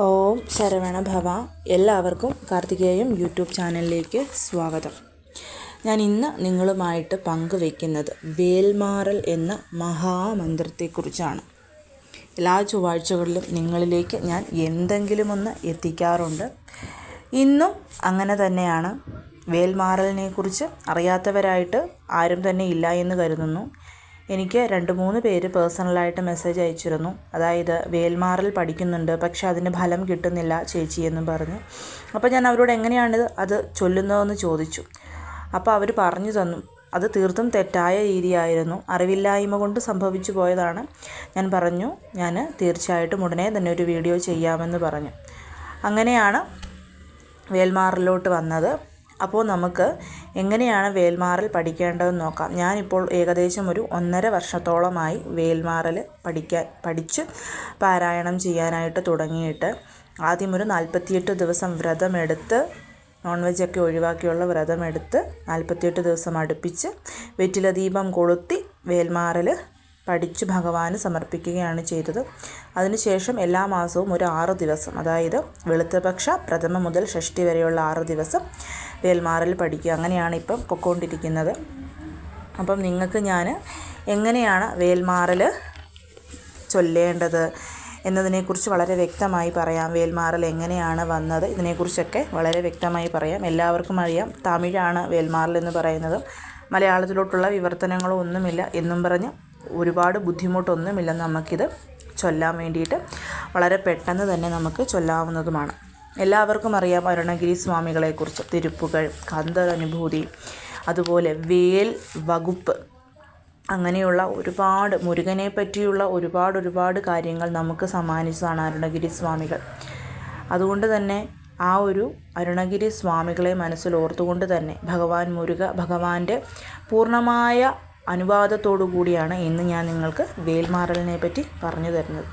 ഓം ശരവണ ഭവ. എല്ലാവർക്കും കാർത്തികേയം യൂട്യൂബ് ചാനലിലേക്ക് സ്വാഗതം. ഞാൻ ഇന്ന് നിങ്ങളുമായിട്ട് പങ്കുവയ്ക്കുന്നത് വേൽമാറൽ എന്ന മഹാമന്ത്രത്തെക്കുറിച്ചാണ്. എല്ലാ ചൊവ്വാഴ്ചകളിലും നിങ്ങളിലേക്ക് ഞാൻ എന്തെങ്കിലുമൊന്ന് എത്തിക്കാറുണ്ട്. ഇന്നും അങ്ങനെ തന്നെയാണ്. വേൽമാറലിനെക്കുറിച്ച് അറിയാത്തവരായിട്ട് ആരും തന്നെ ഇല്ല എന്ന് കരുതുന്നു. എനിക്ക് രണ്ട് മൂന്ന് പേര് പേഴ്സണലായിട്ട് മെസ്സേജ് അയച്ചിരുന്നു. അതായത് വേൽമാറിൽ പഠിക്കുന്നുണ്ട് പക്ഷേ അതിന് ഫലം കിട്ടുന്നില്ല ചേച്ചി എന്നും പറഞ്ഞു. അപ്പോൾ ഞാൻ അവരോട് എങ്ങനെയാണ് അത് ചൊല്ലുന്നതെന്ന് ചോദിച്ചു. അപ്പോൾ അവർ പറഞ്ഞു തന്നു. അത് തീർത്തും തെറ്റായ രീതിയായിരുന്നു. അറിവില്ലായ്മ കൊണ്ട് സംഭവിച്ചു പോയതാണ്. ഞാൻ പറഞ്ഞു ഞാൻ തീർച്ചയായിട്ടും ഉടനെ തന്നെ ഒരു വീഡിയോ ചെയ്യാമെന്ന് പറഞ്ഞു. അങ്ങനെയാണ് വേൽമാറിലോട്ട് വന്നത്. അപ്പോൾ നമുക്ക് എങ്ങനെയാണ് വേൽമാറൽ പഠിക്കേണ്ടതെന്ന് നോക്കാം. ഞാനിപ്പോൾ ഏകദേശം ഒരു ഒന്നര വർഷത്തോളമായി വേൽമാറൽ പഠിക്കാൻ പഠിച്ച് പാരായണം ചെയ്യാനായിട്ട് തുടങ്ങിയിട്ട് ആദ്യം ഒരു നാൽപ്പത്തിയെട്ട് ദിവസം വ്രതമെടുത്ത് നോൺ വെജൊക്കെ ഒഴിവാക്കിയുള്ള വ്രതമെടുത്ത് നാൽപ്പത്തിയെട്ട് ദിവസം അടുപ്പിച്ച് വെറ്റില ദീപം കൊളുത്തി വേൽമാറൽ പഠിച്ച് ഭഗവാന് സമർപ്പിക്കുകയാണ് ചെയ്തത്. അതിനുശേഷം എല്ലാ മാസവും ഒരു ആറ് ദിവസം അതായത് വെളുത്തപക്ഷ പ്രഥമ മുതൽ ഷഷ്ടി വരെയുള്ള ആറ് ദിവസം വേൽമാറിൽ പഠിക്കുക. അങ്ങനെയാണ് ഇപ്പം പൊക്കോണ്ടിരിക്കുന്നത്. അപ്പം നിങ്ങൾക്ക് ഞാൻ എങ്ങനെയാണ് വേൽമാറിൽ ചൊല്ലേണ്ടത് എന്നതിനെക്കുറിച്ച് വളരെ വ്യക്തമായി പറയാം. വേൽമാറൽ എങ്ങനെയാണ് വന്നത് ഇതിനെക്കുറിച്ചൊക്കെ വളരെ വ്യക്തമായി പറയാം. എല്ലാവർക്കും അറിയാം തമിഴാണ് വേൽമാറൽ എന്ന് പറയുന്നത്. മലയാളത്തിലോട്ടുള്ള വിവർത്തനങ്ങളോ ഒന്നുമില്ല എന്നും പറഞ്ഞ് ഒരുപാട് ബുദ്ധിമുട്ടൊന്നുമില്ല നമുക്കിത് ചൊല്ലാൻ വേണ്ടിയിട്ട് വളരെ പെട്ടെന്ന് തന്നെ നമുക്ക് ചൊല്ലാവുന്നതുമാണ്. എല്ലാവർക്കും അറിയാം അരുണഗിരി സ്വാമികളെക്കുറിച്ച്. തിരുപ്പുകൾ കന്തരനുഭൂതി അതുപോലെ വേൽ വകുപ്പ്. അങ്ങനെയുള്ള ഒരുപാട് മുരുകനെ പറ്റിയുള്ള ഒരുപാട് ഒരുപാട് കാര്യങ്ങൾ നമുക്ക് സമ്മാനിച്ചതാണ് അരുണഗിരി സ്വാമികൾ. അതുകൊണ്ട് തന്നെ ആ ഒരു അരുണഗിരി സ്വാമികളെ മനസ്സിൽ ഓർത്തുകൊണ്ട് തന്നെ ഭഗവാൻ മുരുക ഭഗവാന്റെ പൂർണമായ അനുവാദത്തോടു കൂടിയാണ് ഇന്ന് ഞാൻ നിങ്ങൾക്ക് വേൽമാറലിനെ പറ്റി പറഞ്ഞു തരുന്നത്.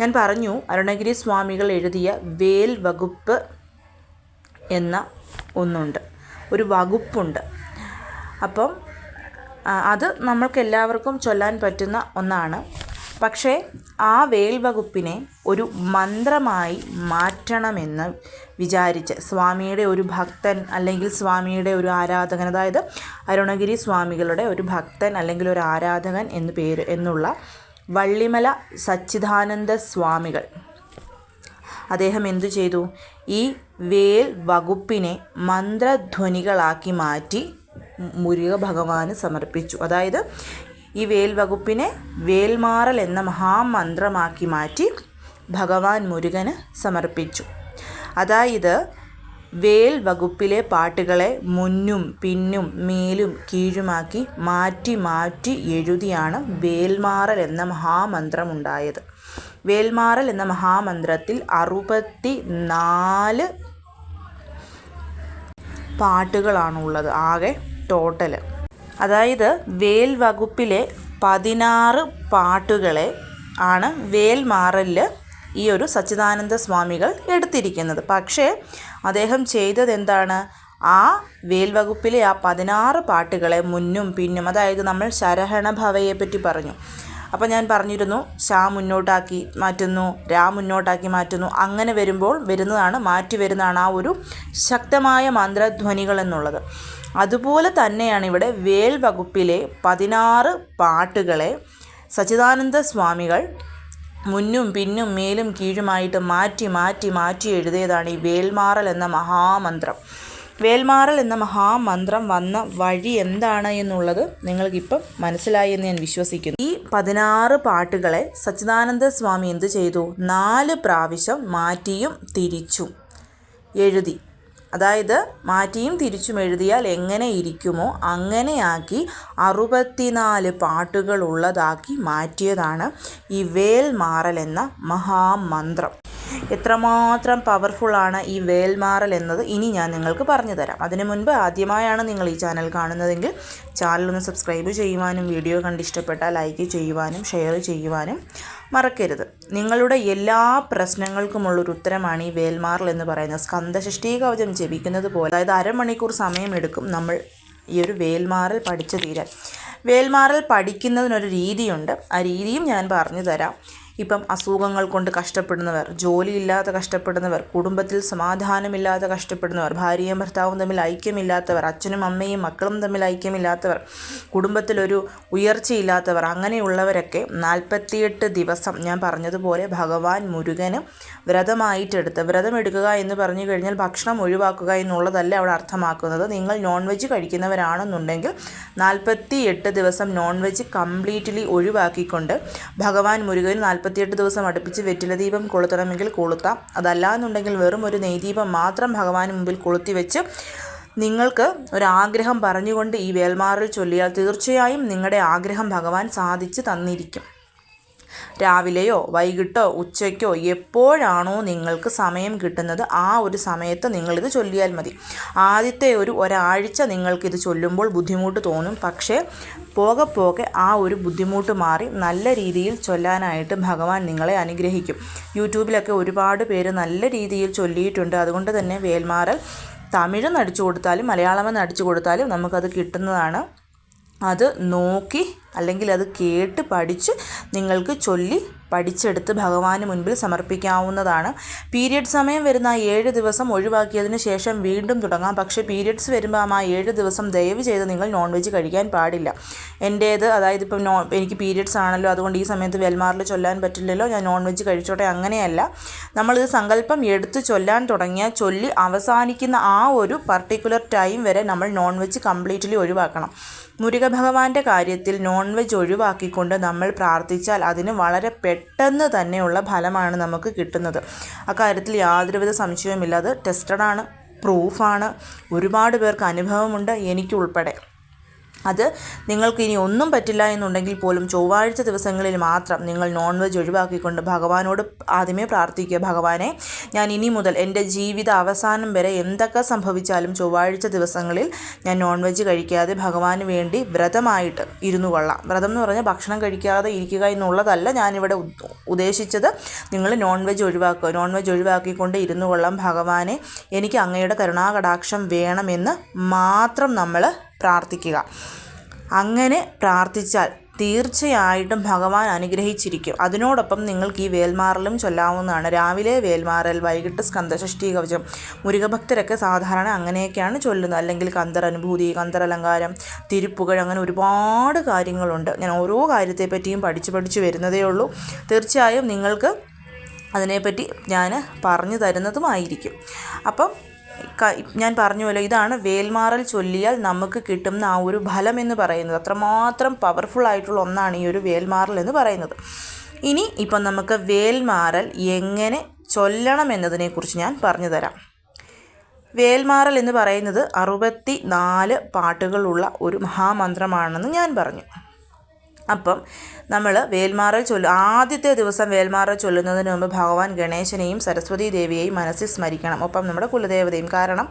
ഞാൻ പറഞ്ഞു അരുണഗിരി സ്വാമികൾ എഴുതിയ വേൽ വകുപ്പ് എന്ന ഒന്നുണ്ട്. ഒരു വകുപ്പുണ്ട്. അപ്പം അത് നമ്മൾക്ക് എല്ലാവർക്കും ചൊല്ലാൻ പറ്റുന്ന ഒന്നാണ്. പക്ഷേ ആ വേൽവകുപ്പിനെ ഒരു മന്ത്രമായി മാറ്റണമെന്ന് വിചാരിച്ച് സ്വാമിയുടെ ഒരു ഭക്തൻ അല്ലെങ്കിൽ സ്വാമിയുടെ ഒരു ആരാധകൻ അതായത് അരുണഗിരി സ്വാമികളുടെ ഒരു ഭക്തൻ അല്ലെങ്കിൽ ഒരു ആരാധകൻ എന്നു പേര് എന്നുള്ള വള്ളിമല സച്ചിദാനന്ദ സ്വാമികൾ. അദ്ദേഹം എന്തു ചെയ്തു? ഈ വേൽ വകുപ്പിനെ മന്ത്രധ്വനികളാക്കി മാറ്റി മുരുക ഭഗവാന് സമർപ്പിച്ചു. അതായത് ഈ വേൽ വകുപ്പിനെ വേൽമാറൽ എന്ന മഹാമന്ത്രമാക്കി മാറ്റി ഭഗവാൻ മുരുകന് സമർപ്പിച്ചു. അതായത് വേൽ വകുപ്പിലെ പാട്ടുകളെ മുന്നും പിന്നും മേലും കീഴുമാക്കി മാറ്റി മാറ്റി എഴുതിയാണ് വേൽമാറൽ എന്ന മഹാമന്ത്രം ഉണ്ടായത് വേൽമാറൽ എന്ന മഹാമന്ത്രത്തിൽ അറുപത്തി നാല് പാട്ടുകളാണുള്ളത്. ആകെ ടോട്ടൽ അതായത് വേൽ വകുപ്പിലെ പതിനാറ് പാട്ടുകളെ ആണ് വേൽ വേൽമാറലിൽ ഈ ഒരു സച്ചിദാനന്ദ സ്വാമികൾ എടുത്തിരിക്കുന്നത്. പക്ഷേ അദ്ദേഹം ചെയ്തത് എന്താണ് ആ വേൽ വകുപ്പിലെ ആ പതിനാറ് പാട്ടുകളെ മുന്നും പിന്നും അതായത് നമ്മൾ ശരഹണ പറ്റി പറഞ്ഞു. അപ്പോൾ ഞാൻ പറഞ്ഞിരുന്നു ഷാ മുന്നോട്ടാക്കി മാറ്റുന്നു രാ മുന്നോട്ടാക്കി മാറ്റുന്നു. അങ്ങനെ വരുമ്പോൾ വരുന്നതാണ് മാറ്റി വരുന്നതാണ് ആ ഒരു ശക്തമായ മന്ത്രധ്വനികൾ എന്നുള്ളത്. അതുപോലെ തന്നെയാണ് ഇവിടെ വേൽ വകുപ്പിലെ പതിനാറ് പാട്ടുകളെ സച്ചിദാനന്ദ സ്വാമികൾ മുന്നും പിന്നും മേലും കീഴുമായിട്ട് മാറ്റി മാറ്റി മാറ്റി എഴുതിയതാണ് ഈ വേൽമാറൽ എന്ന മഹാമന്ത്രം. വേൽമാറൽ എന്ന മഹാമന്ത്രം വന്ന വഴി എന്താണ് എന്നുള്ളത് നിങ്ങൾക്കിപ്പം മനസ്സിലായി എന്ന് ഞാൻ വിശ്വസിക്കുന്നു. ഈ പതിനാറ് പാട്ടുകളെ സച്ചിദാനന്ദ സ്വാമി എന്ത് ചെയ്തു? നാല് പ്രാവശ്യം മാറ്റിയും തിരിച്ചും. എഴുതി. അതായത് മാറ്റിയും തിരിച്ചും എഴുതിയാൽ എങ്ങനെ ഇരിക്കുമോ അങ്ങനെയാക്കി അറുപത്തിനാല് പാട്ടുകൾ ഉള്ളതാക്കി മാറ്റിയതാണ് ഈ വേൽമാറൽ എന്ന മഹാമന്ത്രം. എത്രമാത്രം പവർഫുള്ളാണ് ഈ വേൽമാറൽ എന്നത് ഇനി ഞാൻ നിങ്ങൾക്ക് പറഞ്ഞു തരാം അതിനു മുൻപ് ആദ്യമായാണ് നിങ്ങൾ ഈ ചാനൽ കാണുന്നതെങ്കിൽ ചാനൽ ഒന്ന് സബ്സ്ക്രൈബ് ചെയ്യുവാനും വീഡിയോ കണ്ട് ഇഷ്ടപ്പെട്ടാൽ ലൈക്ക് ചെയ്യുവാനും ഷെയർ ചെയ്യുവാനും മറക്കരുത്. നിങ്ങളുടെ എല്ലാ പ്രശ്നങ്ങൾക്കുമുള്ളൊരു ഉത്തരമാണ് ഈ വേൽമാറൽ എന്ന് പറയുന്നത്. സ്കന്ധഷഷ്ടി കവചം ജപിക്കുന്നത് പോലെ അതായത് അരമണിക്കൂർ സമയമെടുക്കും നമ്മൾ ഈ ഒരു വേൽമാറൽ പഠിച്ചു തീരാൻ. വേൽമാറൽ പഠിക്കുന്നതിനൊരു രീതിയുണ്ട്. ആ രീതിയും ഞാൻ പറഞ്ഞു തരാം ഇപ്പം അസുഖങ്ങൾ കൊണ്ട് കഷ്ടപ്പെടുന്നവർ ജോലിയില്ലാതെ കഷ്ടപ്പെടുന്നവർ കുടുംബത്തിൽ സമാധാനമില്ലാതെ കഷ്ടപ്പെടുന്നവർ ഭാര്യയും ഭർത്താവും തമ്മിൽ ഐക്യമില്ലാത്തവർ അച്ഛനും അമ്മയും മക്കളും തമ്മിൽ ഐക്യമില്ലാത്തവർ കുടുംബത്തിലൊരു ഉയർച്ചയില്ലാത്തവർ അങ്ങനെയുള്ളവരൊക്കെ നാൽപ്പത്തിയെട്ട് ദിവസം ഞാൻ പറഞ്ഞതുപോലെ ഭഗവാൻ മുരുകന് വ്രതമായിട്ടെടുത്ത് വ്രതമെടുക്കുക എന്ന് പറഞ്ഞു കഴിഞ്ഞാൽ ഭക്ഷണം ഒഴിവാക്കുക എന്നുള്ളതല്ല അവിടെ അർത്ഥമാക്കുന്നത്. നിങ്ങൾ നോൺ വെജ് കഴിക്കുന്നവരാണെന്നുണ്ടെങ്കിൽ നാൽപ്പത്തി എട്ട് ദിവസം നോൺ വെജ് കംപ്ലീറ്റ്ലി ഒഴിവാക്കിക്കൊണ്ട് ഭഗവാൻ മുരുകൻ നാൽപ്പത്തിയെട്ട് ദിവസം അടുപ്പിച്ച് വെറ്റിലദീപം കൊളുത്തണമെങ്കിൽ കൊളുത്താം. അതല്ല എന്നുണ്ടെങ്കിൽ വെറും ഒരു നെയ്ദീപം മാത്രം ഭഗവാന് മുമ്പിൽ കൊളുത്തി വെച്ച് നിങ്ങൾക്ക് ഒരാഗ്രഹം പറഞ്ഞുകൊണ്ട് ഈ വേൽമാറിൽ ചൊല്ലിയാൽ തീർച്ചയായും നിങ്ങളുടെ ആഗ്രഹം ഭഗവാൻ സാധിച്ച് തന്നിരിക്കും. രാവിലെയോ വൈകിട്ടോ ഉച്ചയ്ക്കോ എപ്പോഴാണോ നിങ്ങൾക്ക് സമയം കിട്ടുന്നത് ആ ഒരു സമയത്ത് നിങ്ങളിത് ചൊല്ലിയാൽ മതി. ആദ്യത്തെ ഒരു ഒരാഴ്ച നിങ്ങൾക്കിത് ചൊല്ലുമ്പോൾ ബുദ്ധിമുട്ട് തോന്നും. പക്ഷേ പോകെ പോകെ ആ ഒരു ബുദ്ധിമുട്ട് മാറി നല്ല രീതിയിൽ ചൊല്ലാനായിട്ട് ഭഗവാൻ നിങ്ങളെ അനുഗ്രഹിക്കും. യൂട്യൂബിലൊക്കെ ഒരുപാട് പേര് നല്ല രീതിയിൽ ചൊല്ലിയിട്ടുണ്ട്. അതുകൊണ്ട് തന്നെ വേൽമാറൽ തമിഴ് അടിച്ചു കൊടുത്താലും മലയാളമെന്ന് അടിച്ചു കൊടുത്താലും നമുക്കത് കിട്ടുന്നതാണ്. അത് നോക്കി അല്ലെങ്കിൽ അത് കേട്ട് പഠിച്ച് നിങ്ങൾക്ക് ചൊല്ലി പഠിച്ചെടുത്ത് ഭഗവാന് മുൻപിൽ സമർപ്പിക്കാവുന്നതാണ്. പീരിയഡ് സമയം വരുന്ന ആ ഏഴ് ദിവസം ഒഴിവാക്കിയതിന് ശേഷം വീണ്ടും തുടങ്ങാം. പക്ഷേ പീരിയഡ്സ് വരുമ്പോൾ ആ ഏഴ് ദിവസം ദയവ് ചെയ്ത് നിങ്ങൾ നോൺ വെജ് കഴിക്കാൻ പാടില്ല. എന്റേത് അതായത് ഇപ്പം നോ എനിക്ക് പീരിയഡ്സ് ആണല്ലോ അതുകൊണ്ട് ഈ സമയത്ത് വെൽമാറിൽ ചൊല്ലാൻ പറ്റില്ലല്ലോ ഞാൻ നോൺ വെജ് കഴിച്ചോട്ടെ അങ്ങനെയല്ല. നമ്മളിത് സങ്കല്പം എടുത്ത് ചൊല്ലാൻ തുടങ്ങിയാൽ ചൊല്ലി അവസാനിക്കുന്ന ആ ഒരു പർട്ടിക്കുലർ ടൈം വരെ നമ്മൾ നോൺ വെജ് കംപ്ലീറ്റ്ലി ഒഴിവാക്കണം. മുരുക ഭഗവാന്റെ കാര്യത്തിൽ നോൺ വെജ് ഒഴിവാക്കിക്കൊണ്ട് നമ്മൾ പ്രാർത്ഥിച്ചാൽ അതിന് വളരെ പെട്ടെന്ന് തന്നെയുള്ള ഫലമാണ് നമുക്ക് കിട്ടുന്നത്. അക്കാര്യത്തിൽ യാതൊരുവിധ സംശയവുമില്ല അത് ടെസ്റ്റഡാണ് പ്രൂഫാണ് ഒരുപാട് പേർക്ക് അനുഭവമുണ്ട് എനിക്കുൾപ്പെടെ. അത് നിങ്ങൾക്ക് ഇനി ഒന്നും പറ്റില്ല എന്നുണ്ടെങ്കിൽ പോലും ചൊവ്വാഴ്ച ദിവസങ്ങളിൽ മാത്രം നിങ്ങൾ നോൺ വെജ് ഒഴിവാക്കിക്കൊണ്ട് ഭഗവാനോട് ആദ്യമേ പ്രാർത്ഥിക്കുക. ഭഗവാനെ ഞാൻ ഇനി മുതൽ എന്റെ ജീവിത അവസാനം വരെ എന്തൊക്കെ സംഭവിച്ചാലും ചൊവ്വാഴ്ച ദിവസങ്ങളിൽ ഞാൻ നോൺ വെജ് കഴിക്കാതെ ഭഗവാന് വേണ്ടി വ്രതമായിട്ട് ഇരുന്നു കൊള്ളാം. വ്രതം എന്ന് പറഞ്ഞാൽ ഭക്ഷണം കഴിക്കാതെ ഇരിക്കുക എന്നുള്ളതല്ല ഞാനിവിടെ ഉദ്ദേശിച്ചത്. നിങ്ങൾ നോൺ വെജ് ഒഴിവാക്കുക. നോൺ വെജ് ഒഴിവാക്കിക്കൊണ്ട് ഇരുന്നു കൊള്ളാം ഭഗവാനെ. എനിക്ക് അങ്ങയുടെ കരുണാകടാക്ഷം വേണമെന്ന് മാത്രം നമ്മൾ പ്രാർത്ഥിക്കുക. അങ്ങനെ പ്രാർത്ഥിച്ചാൽ തീർച്ചയായിട്ടും ഭഗവാൻ അനുഗ്രഹിച്ചിരിക്കും. അതിനോടൊപ്പം നിങ്ങൾക്ക് ഈ വേൽമാറലും ചൊല്ലാവുന്നതാണ്. രാവിലെ വേൽമാറൽ വൈകിട്ട് സ്കന്ധഷ്ടി കവചം മുരുകഭക്തരൊക്കെ സാധാരണ അങ്ങനെയൊക്കെയാണ് ചൊല്ലുന്നത്. അല്ലെങ്കിൽ കന്തരനുഭൂതി അലങ്കാരം തിരുപ്പുകൾ അങ്ങനെ ഒരുപാട് കാര്യങ്ങളുണ്ട്. ഞാൻ ഓരോ കാര്യത്തെപ്പറ്റിയും പഠിച്ച് പഠിച്ച് വരുന്നതേ ഉള്ളൂ. തീർച്ചയായും നിങ്ങൾക്ക് അതിനെപ്പറ്റി ഞാൻ പറഞ്ഞു തരുന്നതുമായിരിക്കും. അപ്പം ഞാൻ പറഞ്ഞുവല്ലോ ഇതാണ് വേൽമാറൽ ചൊല്ലിയാൽ നമുക്ക് കിട്ടുന്ന ആ ഒരു ഫലം എന്ന് പറയുന്നത്. അത്രമാത്രം പവർഫുൾ ആയിട്ടുള്ള ഒന്നാണ് ഈ ഒരു വേൽമാറൽ എന്ന് പറയുന്നത്. ഇനി ഇപ്പം നമുക്ക് വേൽമാറൽ എങ്ങനെ ചൊല്ലണം എന്നതിനെക്കുറിച്ച് ഞാൻ പറഞ്ഞു തരാം. വേൽമാറൽ എന്ന് പറയുന്നത് അറുപത്തി നാല് പാട്ടുകളുള്ള ഒരു മഹാമന്ത്രമാണെന്ന് ഞാൻ പറഞ്ഞു. അപ്പം നമ്മൾ വേൽമാറൽ ചൊല്ലു ആദ്യത്തെ ദിവസം വേൽമാറൽ ചൊല്ലുന്നതിന് മുമ്പ് ഭഗവാൻ ഗണേശനെയും സരസ്വതി ദേവിയെയും മനസ്സിൽ സ്മരിക്കണം. ഒപ്പം നമ്മുടെ കുലദേവതയും. കാരണം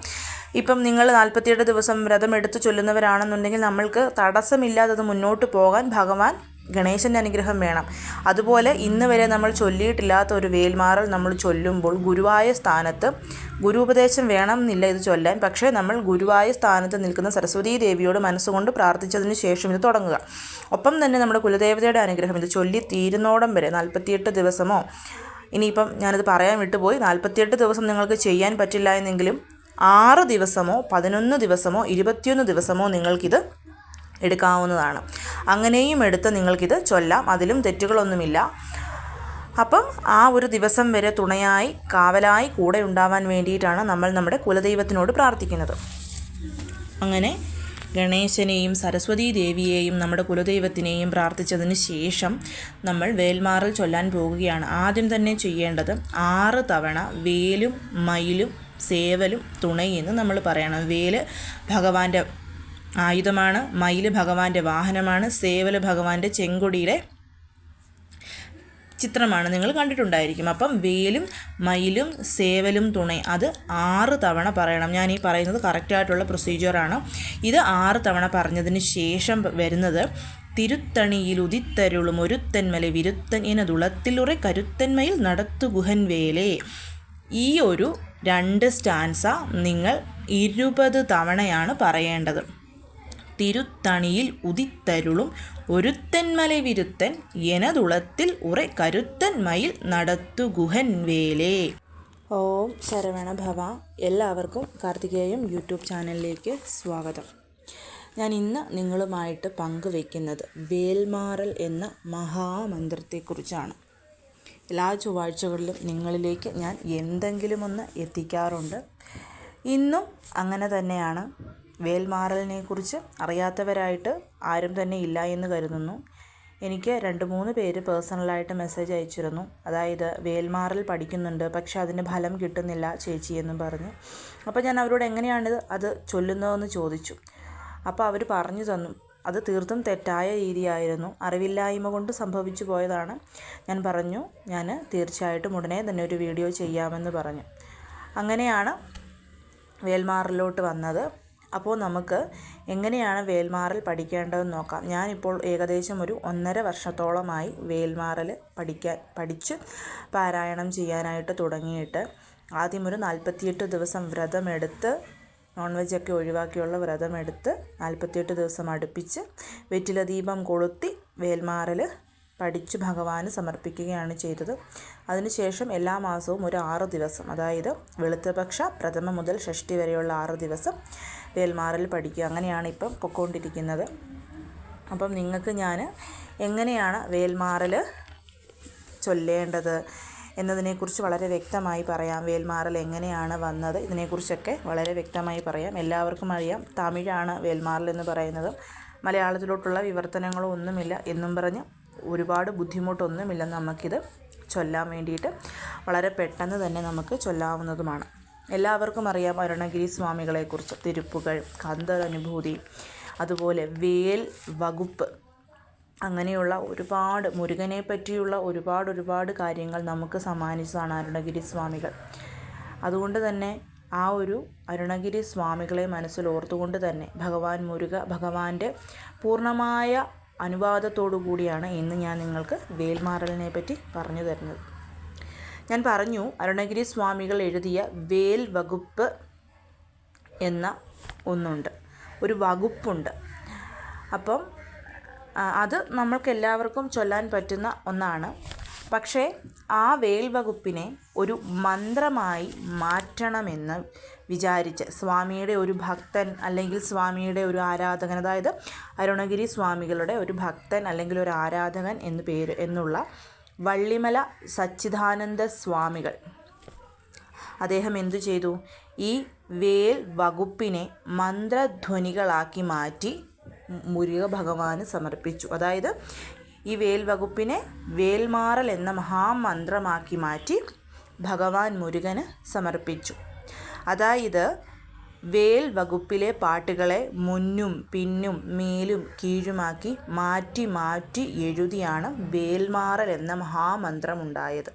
ഇപ്പം നിങ്ങൾ നാൽപ്പത്തിയെട്ട് ദിവസം വ്രതം എടുത്ത് ചൊല്ലുന്നവരാണെന്നുണ്ടെങ്കിൽ നമ്മൾക്ക് തടസ്സമില്ലാതെ മുന്നോട്ട് പോകാൻ ഭഗവാൻ ഗണേശന്റെ അനുഗ്രഹം വേണം. അതുപോലെ ഇന്ന് വരെ നമ്മൾ ചൊല്ലിയിട്ടില്ലാത്ത ഒരു വേൽമാറൽ നമ്മൾ ചൊല്ലുമ്പോൾ ഗുരുവായ സ്ഥാനത്ത് ഗുരുപദേശം വേണം എന്നില്ല ഇത് ചൊല്ലാൻ. പക്ഷേ നമ്മൾ ഗുരുവായ സ്ഥാനത്ത് നിൽക്കുന്ന സരസ്വതീ ദേവിയോട് മനസ്സുകൊണ്ട് പ്രാർത്ഥിച്ചതിന് ശേഷം ഇത് തുടങ്ങുക. ഒപ്പം തന്നെ നമ്മുടെ കുലദേവതയുടെ അനുഗ്രഹം ഇത് ചൊല്ലി തീരുന്നോടം വരെ നാൽപ്പത്തിയെട്ട് ദിവസമോ? ഇനിയിപ്പം ഞാനത് പറയാൻ വിട്ടുപോയി. നാൽപ്പത്തിയെട്ട് ദിവസം നിങ്ങൾക്ക് ചെയ്യാൻ പറ്റില്ല എന്നെങ്കിലും ആറ് ദിവസമോ പതിനൊന്ന് ദിവസമോ ഇരുപത്തിയൊന്ന് ദിവസമോ നിങ്ങൾക്കിത് എടുക്കാവുന്നതാണ്. അങ്ങനെയും എടുത്ത് നിങ്ങൾക്കിത് ചൊല്ലാം. അതിലും തെറ്റുകളൊന്നുമില്ല. അപ്പം ആ ഒരു ദിവസം വരെ തുണയായി കാവലായി കൂടെ ഉണ്ടാവാൻ വേണ്ടിയിട്ടാണ് നമ്മൾ നമ്മുടെ കുലദൈവത്തിനോട് പ്രാർത്ഥിക്കുന്നത്. അങ്ങനെ ഗണേശനെയും സരസ്വതീ ദേവിയെയും നമ്മുടെ കുലദൈവത്തിനെയും പ്രാർത്ഥിച്ചതിന് ശേഷം നമ്മൾ വേൽമാറിൽ ചൊല്ലാൻ പോകുകയാണ്. ആദ്യം തന്നെ ചെയ്യേണ്ടത് ആറ് തവണ വേലും മയിലും സേവലും തുണയെന്ന് നമ്മൾ പറയണം. വേൽ ഭഗവാന്റെ ആയുധമാണ് മയിൽ ഭഗവാന്റെ വാഹനമാണ് സേവല ഭഗവാന്റെ ചെങ്കൊടിയുടെ ചിത്രമാണ്. നിങ്ങൾ കണ്ടിട്ടുണ്ടായിരിക്കും. അപ്പം വേലും മയിലും സേവലും തുണൈ അത് ആറ് തവണ പറയണം. ഞാൻ ഈ പറയുന്നത് കറക്റ്റായിട്ടുള്ള പ്രൊസീജിയറാണ് ഇത് ആറ് തവണ പറഞ്ഞതിന് ശേഷം വരുന്നത് തിരുത്തണിയിൽ ഉദിത്തരുളും ഒരുത്തന്മലെ വിരുത്തൻ ഇനതുളത്തിലുറെ കരുത്തന്മയിൽ നടത്തു ഗുഹൻ വേലേ. ഈ ഒരു രണ്ട് സ്റ്റാൻസ നിങ്ങൾ ഇരുപത് തവണയാണ് പറയേണ്ടത്. തിരുത്തണിയിൽ ഉദിത്തരുളും ഒരുത്തൻ വിരുത്തൻ എനതുളത്തിൽ ഉറെ കരുത്തൻ മയിൽ നടത്തു ഗുഹൻ വേലേ ഓം ശരവണ ഭവ. എല്ലാവർക്കും കാർത്തികേയം യൂട്യൂബ് ചാനലിലേക്ക് സ്വാഗതം. ഞാൻ ഇന്ന് നിങ്ങളുമായിട്ട് പങ്കുവയ്ക്കുന്നത് വേൽമാറൽ എന്ന മഹാമന്ത്രത്തെക്കുറിച്ചാണ്. എല്ലാ ചൊവ്വാഴ്ചകളിലും നിങ്ങളിലേക്ക് ഞാൻ എന്തെങ്കിലുമൊന്ന് എത്തിക്കാറുണ്ട്. ഇന്നും അങ്ങനെ തന്നെയാണ്. വേൽമാറലിനെ കുറിച്ച് അറിയാത്തവരായിട്ട് ആരും തന്നെ ഇല്ല എന്ന് കരുതുന്നു. എനിക്ക് രണ്ട് മൂന്ന് പേര് പേഴ്സണലായിട്ട് മെസ്സേജ് അയച്ചിരുന്നു. അതായത് വേൽമാറൽ പഠിക്കുന്നുണ്ട് പക്ഷെ അതിന് ഫലം കിട്ടുന്നില്ല ചേച്ചി എന്നും പറഞ്ഞു. അപ്പോൾ ഞാൻ അവരോട് എങ്ങനെയാണ് അത് ചൊല്ലുന്നതെന്ന് ചോദിച്ചു. അപ്പോൾ അവർ പറഞ്ഞു തന്നു. അത് തീർത്തും തെറ്റായ രീതിയായിരുന്നു. അറിവില്ലായ്മ കൊണ്ട് സംഭവിച്ചു പോയതാണ്. ഞാൻ പറഞ്ഞു ഞാൻ തീർച്ചയായിട്ടും ഉടനെ തന്നെ ഒരു വീഡിയോ ചെയ്യാമെന്ന് പറഞ്ഞു. അങ്ങനെയാണ് വേൽമാറിലോട്ട് വന്നത്. അപ്പോൾ നമുക്ക് എങ്ങനെയാണ് വേൽമാറൽ പഠിക്കേണ്ടതെന്ന് നോക്കാം. ഞാനിപ്പോൾ ഏകദേശം ഒരു ഒന്നര വർഷത്തോളമായി വേൽമാറൽ പഠിക്കാൻ പഠിച്ച് പാരായണം ചെയ്യാനായിട്ട് തുടങ്ങിയിട്ട് ആദ്യം ഒരു നാൽപ്പത്തിയെട്ട് ദിവസം വ്രതമെടുത്ത് നോൺ വെജൊക്കെ ഒഴിവാക്കിയുള്ള വ്രതമെടുത്ത് നാൽപ്പത്തിയെട്ട് ദിവസം അടുപ്പിച്ച് വെറ്റില ദീപം കൊളുത്തി വേൽമാറൽ പഠിച്ച് ഭഗവാന് സമർപ്പിക്കുകയാണ് ചെയ്തത്. അതിനുശേഷം എല്ലാ മാസവും ഒരു ആറ് ദിവസം അതായത് വെളുത്തപക്ഷ പ്രഥമ മുതൽ ഷഷ്ടി വരെയുള്ള ആറ് ദിവസം വേൽമാറിൽ പഠിക്കുക. അങ്ങനെയാണ് ഇപ്പം പൊക്കോണ്ടിരിക്കുന്നത്. അപ്പം നിങ്ങൾക്ക് ഞാൻ എങ്ങനെയാണ് വേൽമാറൽ ചൊല്ലേണ്ടത് എന്നതിനെക്കുറിച്ച് വളരെ വ്യക്തമായി പറയാം. വേൽമാറൽ എങ്ങനെയാണ് വന്നത് ഇതിനെക്കുറിച്ചൊക്കെ വളരെ വ്യക്തമായി പറയാം. എല്ലാവർക്കും അറിയാം തമിഴാണ് വേൽമാറൽ എന്ന് പറയുന്നത്. മലയാളത്തിലോട്ടുള്ള വിവർത്തനങ്ങളോ ഒന്നുമില്ല എന്നും പറഞ്ഞ് ഒരുപാട് ബുദ്ധിമുട്ടൊന്നുമില്ല നമുക്കിത് ചൊല്ലാൻ വേണ്ടിയിട്ട് വളരെ പെട്ടെന്ന് തന്നെ നമുക്ക് ചൊല്ലാവുന്നതുമാണ്. എല്ലാവർക്കും അറിയാം അരുണഗിരി സ്വാമികളെക്കുറിച്ച്. തിരുപ്പുകൾ കന്തരനുഭൂതി അതുപോലെ വേൽ വകുപ്പ്. അങ്ങനെയുള്ള ഒരുപാട് മുരുകനെ പറ്റിയുള്ള ഒരുപാട് ഒരുപാട് കാര്യങ്ങൾ നമുക്ക് സമ്മാനിച്ചതാണ് അരുണഗിരി സ്വാമികൾ. അതുകൊണ്ട് തന്നെ ആ ഒരു അരുണഗിരി സ്വാമികളെ മനസ്സിൽ ഓർത്തുകൊണ്ട് തന്നെ ഭഗവാൻ മുരുക ഭഗവാന്റെ പൂർണമായ അനുവാദത്തോടു കൂടിയാണ് ഇന്ന് ഞാൻ നിങ്ങൾക്ക് വേൽമാറലിനെ പറ്റി പറഞ്ഞു തരുന്നത്. ഞാൻ പറഞ്ഞു അരുണഗിരി സ്വാമികൾ എഴുതിയ വേൽ വകുപ്പ് എന്ന ഒന്നുണ്ട്. ഒരു വകുപ്പുണ്ട്. അപ്പം അത് നമ്മൾക്ക് എല്ലാവർക്കും ചൊല്ലാൻ പറ്റുന്ന ഒന്നാണ്. പക്ഷേ ആ വേൽ വകുപ്പിനെ ഒരു മന്ത്രമായി മാറ്റണമെന്ന് വിചാരിച്ച് സ്വാമിയുടെ ഒരു ഭക്തൻ അല്ലെങ്കിൽ സ്വാമിയുടെ ഒരു ആരാധകൻ അതായത് അരുണഗിരി സ്വാമികളുടെ ഒരു ഭക്തൻ അല്ലെങ്കിൽ ഒരു ആരാധകൻ എന്നു പേര് എന്നുള്ള വള്ളിമല സച്ചിദാനന്ദ സ്വാമികൾ. അദ്ദേഹം എന്തു ചെയ്തു? ഈ വേൽ വകുപ്പിനെ മന്ത്രധ്വനികളാക്കി മാറ്റി മുരുക ഭഗവാന് സമർപ്പിച്ചു. അതായത് ഈ വേൽ വകുപ്പിനെ വേൽമാറൽ എന്ന മഹാമന്ത്രമാക്കി മാറ്റി ഭഗവാൻ മുരുകന് സമർപ്പിച്ചു. അതായത് വേൽ വകുപ്പിലെ പാട്ടുകളെ മുന്നും പിന്നും മേലും കീഴുമാക്കി മാറ്റി മാറ്റി എഴുതിയാണ് വേൽമാറൽ എന്ന മഹാമന്ത്രം ഉണ്ടായത്.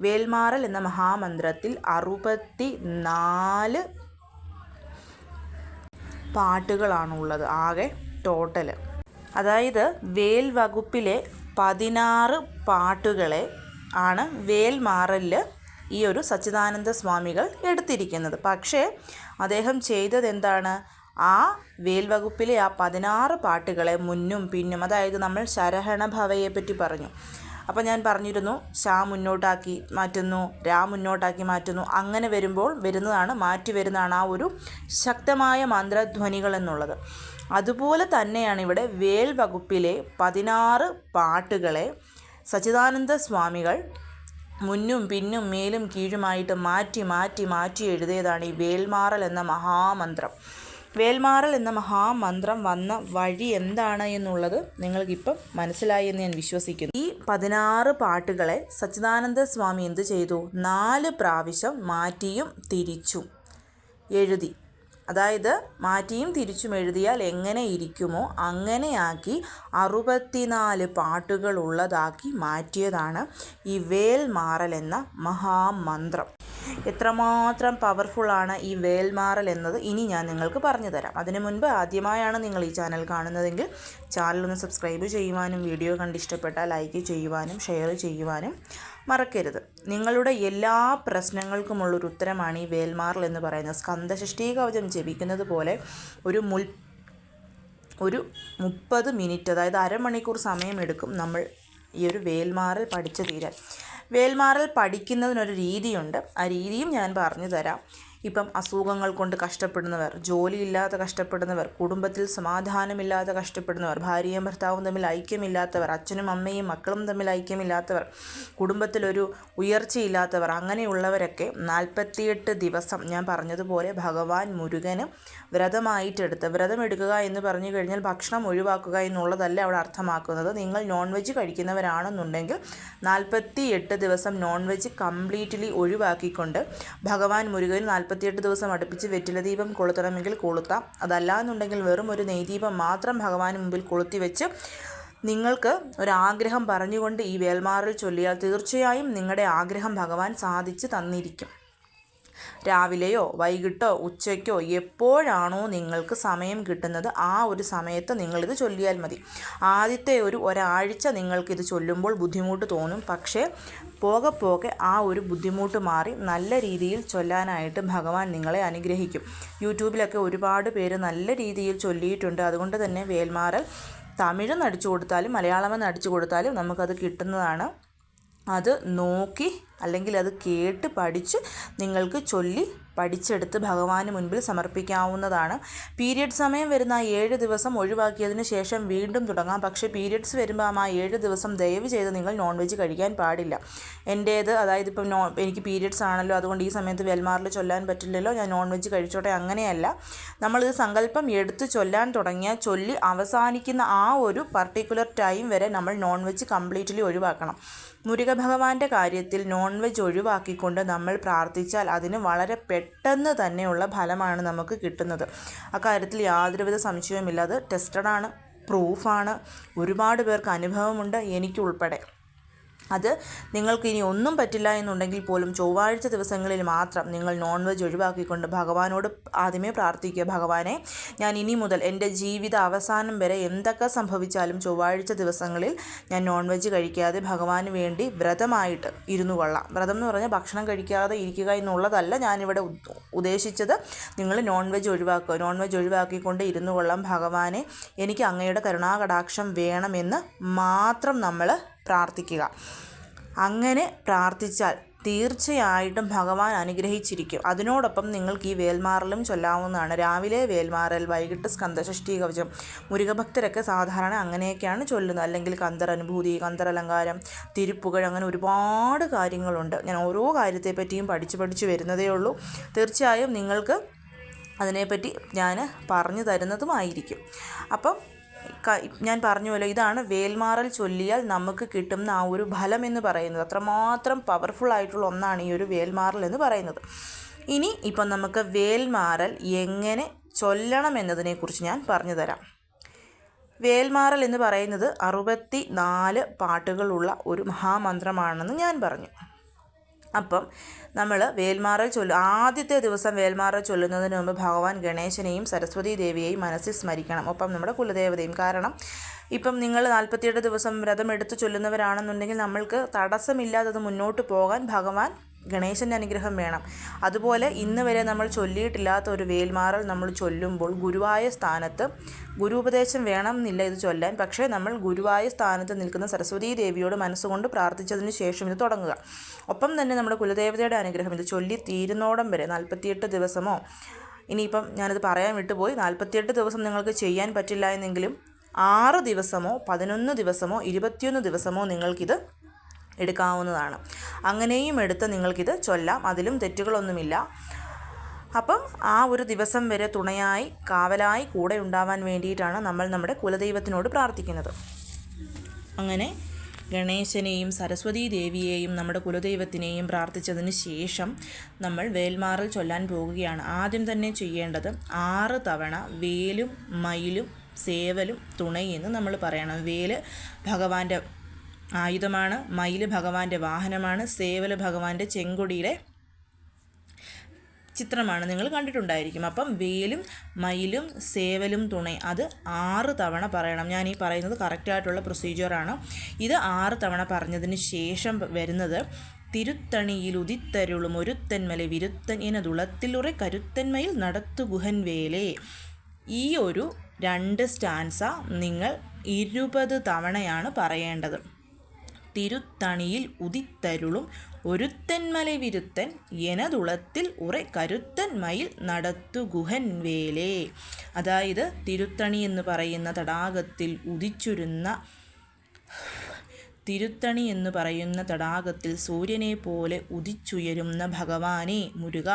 വേൽമാറൽ എന്ന മഹാമന്ത്രത്തിൽ അറുപത്തി നാല് പാട്ടുകളാണുള്ളത് ആകെ ടോട്ടൽ അതായത് വേൽ വകുപ്പിലെ പതിനാറ് പാട്ടുകളെ ആണ് വേൽമാറലിൽ ഈ ഒരു സച്ചിദാനന്ദ സ്വാമികൾ എടുത്തിരിക്കുന്നത്. പക്ഷേ അദ്ദേഹം ചെയ്തത് എന്താണ് ആ വേൽവകുപ്പിലെ ആ പതിനാറ് പാട്ടുകളെ മുന്നും പിന്നും അതായത് നമ്മൾ ശരഹണ ഭവയെ പറ്റി പറഞ്ഞു. അപ്പോൾ ഞാൻ പറഞ്ഞിരുന്നു ഷാ മുന്നോട്ടാക്കി മാറ്റുന്നു രാ മുന്നോട്ടാക്കി മാറ്റുന്നു അങ്ങനെ വരുമ്പോൾ വരുന്നതാണ് മാറ്റി വരുന്നതാണ് ആ ഒരു ശക്തമായ മന്ത്രധ്വനികൾ എന്നുള്ളത്. അതുപോലെ തന്നെയാണ് ഇവിടെ വേൽ വകുപ്പിലെ പതിനാറ് പാട്ടുകളെ സച്ചിദാനന്ദ സ്വാമികൾ മുന്നും പിന്നും മേലും കീഴുമായിട്ട് മാറ്റി മാറ്റി മാറ്റി എഴുതിയതാണ് ഈ വേൽമാറൽ എന്ന മഹാമന്ത്രം. വേൽമാറൽ എന്ന മഹാമന്ത്രം വന്ന വഴി എന്താണ് എന്നുള്ളത് നിങ്ങൾക്കിപ്പം മനസ്സിലായി എന്ന് ഞാൻ വിശ്വസിക്കുന്നു. ഈ പതിനാറ് പാട്ടുകളെ സച്ചിദാനന്ദ സ്വാമി എന്ത് ചെയ്തു? നാല് പ്രാവശ്യം മാറ്റിയും തിരിച്ചും എഴുതി. അതായത് മാറ്റിയും തിരിച്ചും എഴുതിയാൽ എങ്ങനെ ഇരിക്കുമോ അങ്ങനെയാക്കി അറുപത്തിനാല് പാട്ടുകൾ ഉള്ളതാക്കി മാറ്റിയതാണ് ഈ വേൽമാറൽ എന്ന മഹാമന്ത്രം. എത്രമാത്രം പവർഫുള്ളാണ് ഈ വേൽമാറൽ എന്നത് ഇനി ഞാൻ നിങ്ങൾക്ക് പറഞ്ഞു തരാം. അതിനു മുൻപ് ആദ്യമായാണ് നിങ്ങൾ ഈ ചാനൽ കാണുന്നതെങ്കിൽ ചാനൽ ഒന്ന് സബ്സ്ക്രൈബ് ചെയ്യുവാനും വീഡിയോ കണ്ടിഷ്ടപ്പെട്ടാൽ ലൈക്ക് ചെയ്യുവാനും ഷെയർ ചെയ്യുവാനും മറക്കരുത്. നിങ്ങളുടെ എല്ലാ പ്രശ്നങ്ങൾക്കുമുള്ളൊരു ഉത്തരമാണ് ഈ വേൽമാറൽ എന്ന് പറയുന്നത്. സ്കന്ധഷഷ്ടി കവചം ജപിക്കുന്നത് പോലെ ഒരു മുൽ ഒരു മുപ്പത് മിനിറ്റ് അതായത് അരമണിക്കൂർ സമയമെടുക്കും നമ്മൾ ഈ ഒരു വേൽമാറൽ പഠിച്ചു തീരാൻ. വേൽമാറൽ പഠിക്കുന്നതിനൊരു രീതിയുണ്ട്. ആ രീതിയും ഞാൻ പറഞ്ഞു തരാം. ഇപ്പം അസുഖങ്ങൾ കൊണ്ട് കഷ്ടപ്പെടുന്നവർ ജോലിയില്ലാതെ കഷ്ടപ്പെടുന്നവർ കുടുംബത്തിൽ സമാധാനമില്ലാതെ കഷ്ടപ്പെടുന്നവർ ഭാര്യയും ഭർത്താവും തമ്മിൽ ഐക്യമില്ലാത്തവർ അച്ഛനും അമ്മയും മക്കളും തമ്മിൽ ഐക്യമില്ലാത്തവർ കുടുംബത്തിലൊരു ഉയർച്ചയില്ലാത്തവർ അങ്ങനെയുള്ളവരൊക്കെ നാൽപ്പത്തിയെട്ട് ദിവസം ഞാൻ പറഞ്ഞതുപോലെ ഭഗവാൻ മുരുകന് വ്രതമായിട്ടെടുത്ത് വ്രതമെടുക്കുക എന്ന് പറഞ്ഞു കഴിഞ്ഞാൽ ഭക്ഷണം ഒഴിവാക്കുക എന്നുള്ളതല്ല അവിടെ അർത്ഥമാക്കുന്നത്. നിങ്ങൾ നോൺ വെജ് കഴിക്കുന്നവരാണെന്നുണ്ടെങ്കിൽ നാൽപ്പത്തി എട്ട് ദിവസം നോൺ വെജ് കംപ്ലീറ്റ്ലി ഒഴിവാക്കിക്കൊണ്ട് ഭഗവാൻ മുരുകൻ നാൽപ്പത്തിയെട്ട് ദിവസം അടുപ്പിച്ച് വെറ്റില ദീപം കൊളുത്തണമെങ്കിൽ കൊളുത്താം. അതല്ല എന്നുണ്ടെങ്കിൽ വെറും ഒരു നെയ്ദീപം മാത്രം ഭഗവാന് മുമ്പിൽ കൊളുത്തി വെച്ച് നിങ്ങൾക്ക് ഒരാഗ്രഹം പറഞ്ഞുകൊണ്ട് ഈ വേൽമാറിൽ ചൊല്ലിയാൽ തീർച്ചയായും നിങ്ങളുടെ ആഗ്രഹം ഭഗവാൻ സാധിച്ച് തന്നിരിക്കും. രാവിലെയോ വൈകിട്ടോ ഉച്ചയ്ക്കോ എപ്പോഴാണോ നിങ്ങൾക്ക് സമയം കിട്ടുന്നത് ആ ഒരു സമയത്ത് നിങ്ങളിത് ചൊല്ലിയാൽ മതി. ആദ്യത്തെ ഒരു ഒരാഴ്ച നിങ്ങൾക്കിത് ചൊല്ലുമ്പോൾ ബുദ്ധിമുട്ട് തോന്നും. പക്ഷേ പോകെ പോകെ ആ ഒരു ബുദ്ധിമുട്ട് മാറി നല്ല രീതിയിൽ ചൊല്ലാനായിട്ട് ഭഗവാൻ നിങ്ങളെ അനുഗ്രഹിക്കും. യൂട്യൂബിലൊക്കെ ഒരുപാട് പേര് നല്ല രീതിയിൽ ചൊല്ലിയിട്ടുണ്ട്. അതുകൊണ്ട് തന്നെ വേൽമാറൽ തമിഴെന്ന് അടിച്ചു കൊടുത്താലും മലയാളമെന്ന് അടിച്ചു കൊടുത്താലും നമുക്കത് കിട്ടുന്നതാണ്. അത് നോക്കി അല്ലെങ്കിൽ അത് കേട്ട് പഠിച്ച് നിങ്ങൾക്ക് ചൊല്ലി പഠിച്ചെടുത്ത് ഭഗവാന് മുൻപിൽ സമർപ്പിക്കാവുന്നതാണ്. പീരിയഡ് സമയം വരുന്ന ആ ഏഴ് ദിവസം ഒഴിവാക്കിയതിന് ശേഷം വീണ്ടും തുടങ്ങാം. പക്ഷേ പീരിയഡ്സ് വരുമ്പോൾ ആ ഏഴ് ദിവസം ദയവ് ചെയ്ത് നിങ്ങൾ നോൺ വെജ് കഴിക്കാൻ പാടില്ല. എന്റേത് അതായത് ഇപ്പം നോ എനിക്ക് പീരിയഡ്സ് ആണല്ലോ അതുകൊണ്ട് ഈ സമയത്ത് വെൽമാറിൽ ചൊല്ലാൻ പറ്റില്ലല്ലോ ഞാൻ നോൺ വെജ് കഴിച്ചോട്ടെ അങ്ങനെയല്ല. നമ്മളിത് സങ്കല്പം എടുത്ത് ചൊല്ലാൻ തുടങ്ങിയാൽ ചൊല്ലി അവസാനിക്കുന്ന ആ ഒരു പർട്ടിക്കുലർ ടൈം വരെ നമ്മൾ നോൺ വെജ് കംപ്ലീറ്റ്ലി ഒഴിവാക്കണം. മുരുക ഭഗവാന്റെ കാര്യത്തിൽ നോൺ വെജ് ഒഴിവാക്കിക്കൊണ്ട് നമ്മൾ പ്രാർത്ഥിച്ചാൽ അതിന് വളരെ പെട്ടെന്ന് തന്നെയുള്ള ഫലമാണ് നമുക്ക് കിട്ടുന്നത്. അക്കാര്യത്തിൽ യാതൊരുവിധ സംശയവുമില്ല അത് ടെസ്റ്റഡാണ് പ്രൂഫാണ് ഒരുപാട് പേർക്ക് അനുഭവമുണ്ട് എനിക്കുൾപ്പെടെ. അത് നിങ്ങൾക്ക് ഇനി ഒന്നും പറ്റില്ല എന്നുണ്ടെങ്കിൽ പോലും ചൊവ്വാഴ്ച ദിവസങ്ങളിൽ മാത്രം നിങ്ങൾ നോൺ വെജ് ഒഴിവാക്കിക്കൊണ്ട് ഭഗവാനോട് ആദ്യമേ പ്രാർത്ഥിക്കുക. ഭഗവാനെ ഞാൻ ഇനി മുതൽ എന്റെ ജീവിത അവസാനം വരെ എന്തൊക്കെ സംഭവിച്ചാലും ചൊവ്വാഴ്ച ദിവസങ്ങളിൽ ഞാൻ നോൺ വെജ് കഴിക്കാതെ ഭഗവാന് വേണ്ടി വ്രതമായിട്ട് ഇരുന്നു കൊള്ളാം. വ്രതം എന്ന് പറഞ്ഞാൽ ഭക്ഷണം കഴിക്കാതെ ഇരിക്കുക എന്നുള്ളതല്ല ഞാനിവിടെ ഉദ്ദേശിച്ചത്. നിങ്ങൾ നോൺ വെജ് ഒഴിവാക്കുക. നോൺ വെജ് ഒഴിവാക്കിക്കൊണ്ട് ഇരുന്നു കൊള്ളാം ഭഗവാനെ. എനിക്ക് അങ്ങയുടെ കരുണാകടാക്ഷം വേണമെന്ന് മാത്രം നമ്മൾ പ്രാർത്ഥിക്കുക. അങ്ങനെ പ്രാർത്ഥിച്ചാൽ തീർച്ചയായിട്ടും ഭഗവാൻ അനുഗ്രഹിച്ചിരിക്കും. അതിനോടൊപ്പം നിങ്ങൾക്ക് ഈ വേൽമാറലും ചൊല്ലാവുന്നതാണ്. രാവിലെ വേൽമാറൽ വൈകിട്ട് സ്കന്ധഷ്ടി കവചം മുരുകഭക്തരൊക്കെ സാധാരണ അങ്ങനെയൊക്കെയാണ് ചൊല്ലുന്നത്. അല്ലെങ്കിൽ കന്തർ അനുഭൂതി കന്തർ തിരുപ്പുകൾ അങ്ങനെ ഒരുപാട് കാര്യങ്ങളുണ്ട്. ഞാൻ ഓരോ കാര്യത്തെപ്പറ്റിയും പഠിച്ച് പഠിച്ച് വരുന്നതേ ഉള്ളൂ. തീർച്ചയായും നിങ്ങൾക്ക് അതിനെപ്പറ്റി ഞാൻ പറഞ്ഞു തരുന്നതുമായിരിക്കും. അപ്പം ഞാൻ പറഞ്ഞു പറഞ്ഞുവല്ലോ ഇതാണ് വേൽമാറൽ ചൊല്ലിയാൽ നമുക്ക് കിട്ടുന്ന ആ ഒരു ഫലം എന്ന് പറയുന്നത്. അത്രമാത്രം പവർഫുൾ ആയിട്ടുള്ള ഒന്നാണ് ഈ ഒരു വേൽമാറൽ എന്ന് പറയുന്നത്. ഇനി ഇപ്പം നമുക്ക് വേൽമാറൽ എങ്ങനെ ചൊല്ലണം എന്നതിനെക്കുറിച്ച് ഞാൻ പറഞ്ഞു തരാം. വേൽമാറൽ എന്ന് പറയുന്നത് അറുപത്തി നാല് പാട്ടുകളുള്ള ഒരു മഹാമന്ത്രമാണെന്ന് ഞാൻ പറഞ്ഞു. അപ്പം നമ്മൾ വേൽമാറൽ ചൊല്ലു ആദ്യത്തെ ദിവസം വേൽമാറൽ ചൊല്ലുന്നതിന് മുമ്പ് ഭഗവാൻ ഗണേശനെയും സരസ്വതി ദേവിയെയും മനസ്സിൽ സ്മരിക്കണം. ഒപ്പം നമ്മുടെ കുലദേവതയും. കാരണം ഇപ്പം നിങ്ങൾ നാൽപ്പത്തിയെട്ട് ദിവസം വ്രതം എടുത്ത് ചൊല്ലുന്നവരാണെന്നുണ്ടെങ്കിൽ നമ്മൾക്ക് തടസ്സമില്ലാതെ മുന്നോട്ട് പോകാൻ ഭഗവാൻ ഗണേശന്റെ അനുഗ്രഹം വേണം. അതുപോലെ ഇന്ന് വരെ നമ്മൾ ചൊല്ലിയിട്ടില്ലാത്ത ഒരു വേൽമാറൽ നമ്മൾ ചൊല്ലുമ്പോൾ ഗുരുവായ സ്ഥാനത്ത് ഗുരുപദേശം വേണം എന്നില്ല ഇത് ചൊല്ലാൻ. പക്ഷേ നമ്മൾ ഗുരുവായ സ്ഥാനത്ത് നിൽക്കുന്ന സരസ്വതീ ദേവിയോട് മനസ്സുകൊണ്ട് പ്രാർത്ഥിച്ചതിന് ശേഷം ഇത് തുടങ്ങുക. ഒപ്പം തന്നെ നമ്മുടെ കുലദേവതയുടെ അനുഗ്രഹം ഇത് ചൊല്ലി തീരുന്നോടം വരെ നാൽപ്പത്തിയെട്ട് ദിവസമോ ഇനിയിപ്പം ഞാനത് പറയാൻ വിട്ടുപോയി നാൽപ്പത്തിയെട്ട് ദിവസം നിങ്ങൾക്ക് ചെയ്യാൻ പറ്റില്ല എന്നെങ്കിലും ആറ് ദിവസമോ പതിനൊന്ന് ദിവസമോ ഇരുപത്തിയൊന്ന് ദിവസമോ നിങ്ങൾക്കിത് എടുക്കാവുന്നതാണ്. അങ്ങനെയും എടുത്ത് നിങ്ങൾക്കിത് ചൊല്ലാം. അതിലും തെറ്റുകളൊന്നുമില്ല. അപ്പം ആ ഒരു ദിവസം വരെ തുണയായി കാവലായി കൂടെ ഉണ്ടാവാൻ വേണ്ടിയിട്ടാണ് നമ്മൾ നമ്മുടെ കുലദൈവത്തിനോട് പ്രാർത്ഥിക്കുന്നത്. അങ്ങനെ ഗണേശനെയും സരസ്വതീ ദേവിയെയും നമ്മുടെ കുലദൈവത്തിനെയും പ്രാർത്ഥിച്ചതിന് ശേഷം നമ്മൾ വേൽമാറിൽ ചൊല്ലാൻ പോവുകയാണ് ആദ്യം തന്നെ ചെയ്യേണ്ടത് ആറ് തവണ വേലും മയിലും സേവലും തുണയെന്ന് നമ്മൾ പറയണം. വേൽ ഭഗവാന്റെ ആയുധമാണ്. മയിൽ ഭഗവാന്റെ വാഹനമാണ്. സേവല ഭഗവാന്റെ ചെങ്കൊടിയുടെ ചിത്രമാണ്. നിങ്ങൾ കണ്ടിട്ടുണ്ടായിരിക്കും. അപ്പം വേലും മയിലും സേവലും തുണൈ അത് ആറ് തവണ പറയണം. ഞാൻ ഈ പറയുന്നത് കറക്റ്റായിട്ടുള്ള പ്രൊസീജിയറാണ്. ഇത് ആറ് തവണ പറഞ്ഞതിന് ശേഷം വരുന്നത് തിരുത്തണിയിൽ ഉദിത്തരുളും ഒരുത്തന്മല വിരുത്തൻ ഇനതുളത്തിലുറെ കരുത്തന്മയിൽ നടത്തു ഗുഹൻ വേലേ. ഈ ഒരു രണ്ട് സ്റ്റാൻസ നിങ്ങൾ ഇരുപത് തവണയാണ് പറയേണ്ടത്. തിരുത്തണിയിൽ ഉദിത്തരുളും ഒരുത്തൻമല വിരുത്തൻ എനതുളത്തിൽ ഉറെ കരുത്തൻ മയിൽ നടത്തു ഗുഹൻ വേലേ. അതായത് തിരുത്തണി എന്ന് പറയുന്ന തടാകത്തിൽ ഉദിച്ചുരുന്ന തിരുത്തണി എന്ന് പറയുന്ന തടാകത്തിൽ സൂര്യനെ പോലെ ഉദിച്ചുയരുന്ന ഭഗവാനെ മുരുക.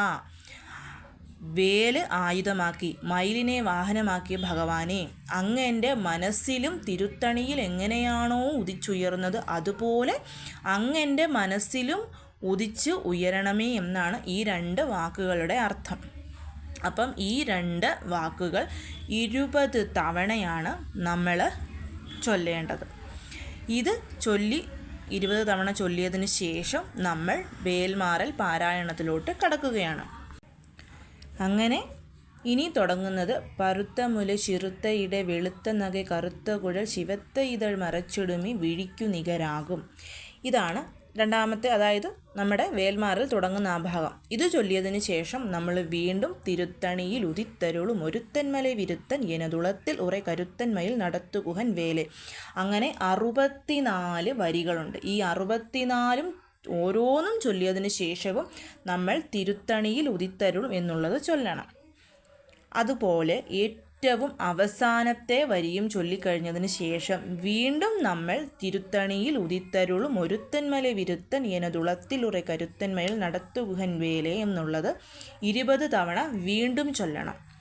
വേൽ ആയുധമാക്കി മയിലിനെ വാഹനമാക്കിയ ഭഗവാനെ അങ്ങ് എന്റെ മനസ്സിലും തിരുത്തണിയിൽ എങ്ങനെയാണോ ഉദിച്ചുയർന്നത് അതുപോലെ അങ്ങ് എന്റെ മനസ്സിലും ഉദിച്ച് ഉയരണമേ എന്നാണ് ഈ രണ്ട് വാക്കുകളുടെ അർത്ഥം. അപ്പം ഈ രണ്ട് വാക്കുകൾ ഇരുപത് തവണയാണ് നമ്മൾ ചൊല്ലേണ്ടത്. ഇത് ചൊല്ലി ഇരുപത് തവണ ചൊല്ലിയതിന് ശേഷം നമ്മൾ വേൽമാറൽ പാരായണത്തിലോട്ട് കടക്കുകയാണ്. അങ്ങനെ ഇനി തുടങ്ങുന്നത് പരുത്ത മുല ചിറുത്തയിടെ വെളുത്ത നഗ കറുത്ത കുഴൽ ശിവത്ത ഇതൾ മറച്ചിടുമി വിഴിക്കു നികരാകും. ഇതാണ് രണ്ടാമത്തെ അതായത് നമ്മുടെ വേൽമാറിൽ തുടങ്ങുന്ന ആ ഭാഗം. ഇത് ചൊല്ലിയതിന് ശേഷം നമ്മൾ വീണ്ടും തിരുത്തണിയിൽ ഉദിത്തരുളും. ഒരുത്തന്മല വിരുത്തൻ എനതുളത്തിൽ ഉറെ കരുത്തന്മയിൽ നടത്തുകുഹൻ വേലെ. അങ്ങനെ അറുപത്തിനാല് വരികളുണ്ട്. ഈ അറുപത്തിനാലും ഓരോന്നും ചൊല്ലിയതിന് ശേഷവും നമ്മൾ തിരുത്തണിയിൽ ഉദിത്തരുളും എന്നുള്ളത് ചൊല്ലണം. അതുപോലെ ഏറ്റവും അവസാനത്തെ വരിയും ചൊല്ലിക്കഴിഞ്ഞതിന് ശേഷം വീണ്ടും നമ്മൾ തിരുത്തണിയിൽ ഉദിത്തരുളും ഒരുത്തന്മല വിരുത്തൻ എനതുളത്തിലുറെ കരുത്തന്മയിൽ നടത്തുകുഹൻ വേലെ എന്നുള്ളത് ഇരുപത് തവണ വീണ്ടും ചൊല്ലണം.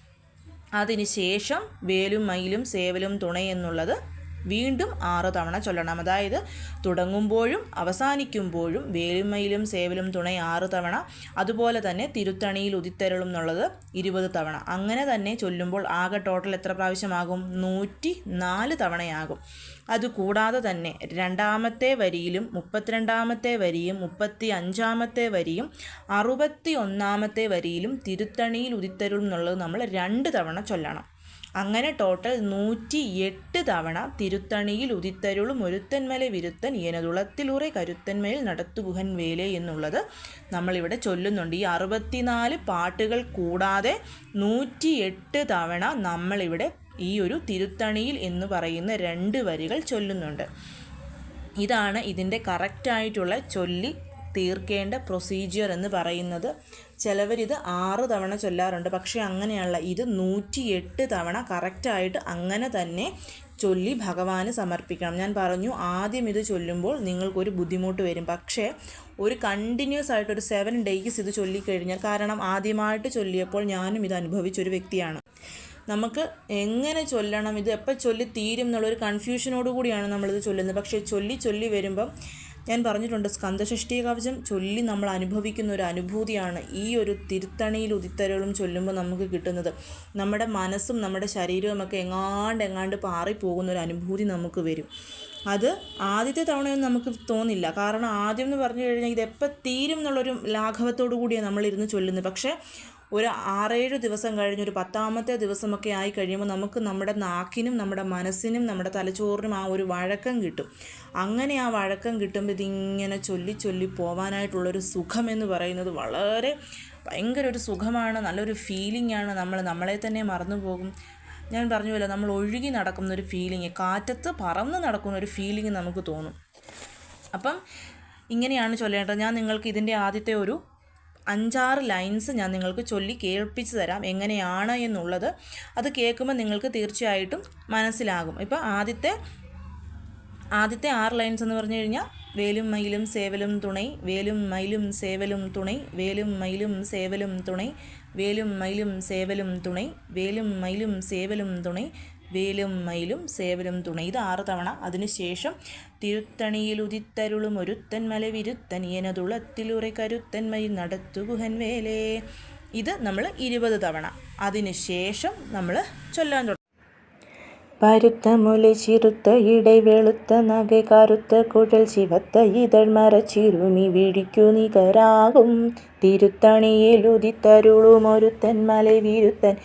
അതിനുശേഷം വേലും മയിലും സേവലും തുണ എന്നുള്ളത് വീണ്ടും ആറ് തവണ ചൊല്ലണം. അതായത് തുടങ്ങുമ്പോഴും അവസാനിക്കുമ്പോഴും വേലുമയിലും സേവലും തുണൈ ആറ് തവണ അതുപോലെ തന്നെ തിരുത്തണിയിൽ ഉദിത്തരളും എന്നുള്ളത് ഇരുപത് തവണ. അങ്ങനെ തന്നെ ചൊല്ലുമ്പോൾ ആകെ ടോട്ടൽ എത്ര പ്രാവശ്യമാകും? നൂറ്റി നാല് തവണയാകും. അതുകൂടാതെ തന്നെ രണ്ടാമത്തെ വരിയിലും മുപ്പത്തിരണ്ടാമത്തെ വരിയും മുപ്പത്തി അഞ്ചാമത്തെ വരിയും അറുപത്തി ഒന്നാമത്തെ വരിയിലും തിരുത്തണിയിൽ എന്നുള്ളത് നമ്മൾ രണ്ട് തവണ ചൊല്ലണം. അങ്ങനെ ടോട്ടൽ നൂറ്റി എട്ട് തവണ തിരുത്തണിയിൽ ഉദിത്തരുളും ഒരുത്തന്മല വിരുത്തൻ ഏനതുളത്തിലൂറെ കരുത്തന്മയിൽ നടത്തുകുഹൻ വേലേ എന്നുള്ളത് നമ്മളിവിടെ ചൊല്ലുന്നുണ്ട്. ഈ അറുപത്തിനാല് പാട്ടുകൾ കൂടാതെ നൂറ്റി എട്ട് തവണ നമ്മളിവിടെ ഈ ഒരു തിരുത്തണിയിൽ എന്ന് പറയുന്ന രണ്ട് വരികൾ ചൊല്ലുന്നുണ്ട്. ഇതാണ് ഇതിന്റെ കറക്റ്റായിട്ടുള്ള ചൊല്ലി തീർക്കേണ്ട പ്രൊസീജിയർ എന്ന് പറയുന്നത് ചിലവരിത് ആറ് തവണ ചൊല്ലാറുണ്ട്. പക്ഷേ അങ്ങനെയല്ല. ഇത് നൂറ്റിയെട്ട് തവണ കറക്റ്റായിട്ട് അങ്ങനെ തന്നെ ചൊല്ലി ഭഗവാന് സമർപ്പിക്കണം. ഞാൻ പറഞ്ഞു ആദ്യം ഇത് ചൊല്ലുമ്പോൾ നിങ്ങൾക്കൊരു ബുദ്ധിമുട്ട് വരും. പക്ഷേ ഒരു കണ്ടിന്യൂസ് ആയിട്ട് ഒരു സെവൻ ഡേയ്സ് ഇത് ചൊല്ലിക്കഴിഞ്ഞാൽ കാരണം ആദ്യമായിട്ട് ചൊല്ലിയപ്പോൾ ഞാനും ഇത് അനുഭവിച്ചൊരു വ്യക്തിയാണ്. നമുക്ക് എങ്ങനെ ചൊല്ലണം? ഇത് എപ്പോൾ ചൊല്ലി തീരും എന്നുള്ളൊരു കൺഫ്യൂഷനോട് കൂടിയാണ് നമ്മളിത് ചൊല്ലുന്നത്. പക്ഷേ ചൊല്ലി ചൊല്ലി വരുമ്പം ഞാൻ പറഞ്ഞിട്ടുണ്ട് സ്കന്ധഷഷ്ടി കവചം ചൊല്ലി നമ്മൾ അനുഭവിക്കുന്ന ഒരു അനുഭൂതിയാണ് ഈ ഒരു തിരുത്തണിയിൽ ഉദിത്തരകളും ചൊല്ലുമ്പോൾ നമുക്ക് കിട്ടുന്നത്. നമ്മുടെ മനസ്സും നമ്മുടെ ശരീരവും ഒക്കെ എങ്ങാണ്ട് എങ്ങാണ്ട് പാറിപ്പോകുന്ന ഒരു അനുഭൂതി നമുക്ക് വരും. അത് ആദ്യത്തെ തവണയൊന്നും നമുക്ക് തോന്നില്ല. കാരണം ആദ്യം എന്ന് പറഞ്ഞു കഴിഞ്ഞാൽ ഇത് എപ്പോൾ തീരും എന്നുള്ളൊരു ലാഘവത്തോടു കൂടിയാണ് നമ്മളിരുന്ന് ചൊല്ലുന്നത്. പക്ഷേ ഒരു ആറേഴ് ദിവസം കഴിഞ്ഞ് ഒരു പത്താമത്തെ ദിവസമൊക്കെ ആയി കഴിയുമ്പോൾ നമുക്ക് നമ്മുടെ നാക്കിനും നമ്മുടെ മനസ്സിനും നമ്മുടെ തലച്ചോറിനും ആ ഒരു വഴക്കം കിട്ടും. അങ്ങനെ ആ വഴക്കം കിട്ടുമ്പോൾ ഇതിങ്ങനെ ചൊല്ലി ചൊല്ലി പോവാനായിട്ടുള്ളൊരു സുഖമെന്ന് പറയുന്നത് വളരെ ഭയങ്കര ഒരു സുഖമാണ് നല്ലൊരു ഫീലിംഗ് ആണ് നമ്മൾ നമ്മളെ തന്നെ മറന്നു പോകും. ഞാൻ പറഞ്ഞുവല്ലോ നമ്മൾ ഒഴുകി നടക്കുന്ന ഒരു ഫീലിംഗ് കാറ്റത്ത് പറന്ന് നടക്കുന്ന ഒരു ഫീലിംഗ് നമുക്ക് തോന്നും. അപ്പം ഇങ്ങനെയാണ് ചൊല്ലേണ്ടത്. ഞാൻ നിങ്ങൾക്ക് ഇതിന്റെ ആദ്യത്തെ ഒരു അഞ്ചാറ് ലൈൻസ് ഞാൻ നിങ്ങൾക്ക് ചൊല്ലി കേൾപ്പിച്ച് തരാം എങ്ങനെയാണ് എന്നുള്ളത്. അത് കേൾക്കുമ്പോൾ നിങ്ങൾക്ക് തീർച്ചയായിട്ടും മനസ്സിലാകും. ഇപ്പോൾ ആദ്യത്തെ ആദ്യത്തെ ആറ് ലൈൻസ് എന്ന് പറഞ്ഞു കഴിഞ്ഞാൽ വേലും മയിലും സേവലും തുണൈ വേലും മയിലും സേവലും തുണൈ വേലും മയിലും സേവലും തുണൈ വേലും മയിലും സേവലും തുണൈ വേലും മയിലും സേവലും തുണൈ വേലും മയിലും സേവലും തുണൈ. ഇത് ആറ് തവണ. അതിനുശേഷം തിരുത്തണിയിൽ ഉദിത്തരുളും ഒരുത്തൻ മലവിരുത്തനിയനതുളത്തിലുറെ കരുത്തന്മയിൽ മയിൽ നടത്തുകുഹൻ വേലേ ഇത് നമ്മൾ ഇരുപത് തവണ. അതിനുശേഷം നമ്മൾ ചൊല്ലാൻ തുടങ്ങും. പരുത്ത മുല ചിരുത്ത ഇടൈ വെളുത്ത നഗ കറുത്ത കുഴൽ ശിവത്ത ഇതൾ മറച്ചിരുമി വിഴിക്കു നികരാകും. തിരുത്തണിയിലുദിത്തരുളും ഒരുത്തൻ മലവിരുത്തൻ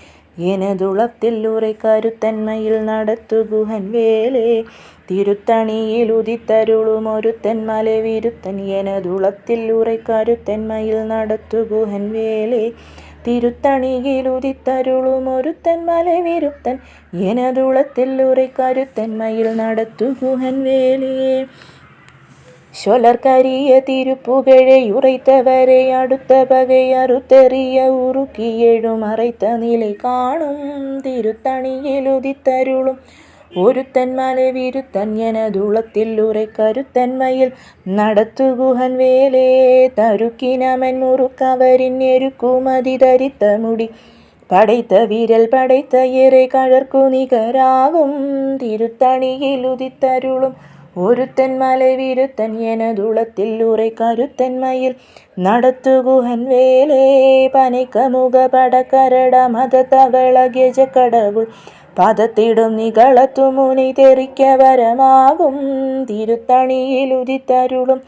എനതുളത്തിൽ ഉറക്കരുത്തന്മയിൽ നടത്തു ഗുഹൻ വേലേ. തിരുത്തണിയിൽ ഉദിത്തരുളും ഒരുത്തൻ മലവിരുത്തൻ എനതുളത്തിൽ ഉറക്കരുത്തന്മയിൽ നടത്തു ഗുഹൻ വേലേ. തിരുത്തണിയിൽ ഉദിത്തരുളും ഒരുത്തൻ മലവിരുത്തൻ എനതുളത്തിൽ ഉറക്കരുത്തന്മയിൽ നടത്തു ഗുഹൻ വേലേ. ശൊലർക്കരിയ തിരുപ്പുകഴയുറത്തവരെ അടുത്ത പകയറുത്തെറിയ ഉറുക്കിയെഴും അറൈത്ത നിலை കാണും. തിരുത്തണിയിലുതിത്തരുളും ഒരുത്തൻ മലവിരുത്തൻ എനതുളത്തിൽ ഉറക്കരുത്തന്മയിൽ നടത്തുകുഹൻ വേലേ. തരുക്കിനമൻ മുറുക്കവരിൻ എരുക്കുമതി ധരിത്ത മുടി. പടൈത്ത വിരൽ പടൈത്ത ഏറെ കഴർക്കു നികരാകും. തിരുത്തണിയിൽ ഒരുത്തൻ മലവിരുത്തൻ എനതുളത്തിൽ ഉറൈ കരുത്തന്മയിൽ നടത്തുകുഹൻ വേലേ പനൈക്കമുഖ തകള കടവു പദത്തിടും നികളത്തു മുനി തെറിക്ക വരമാകും. തിരുത്തണിയിൽ ഉദിത്തരുളും.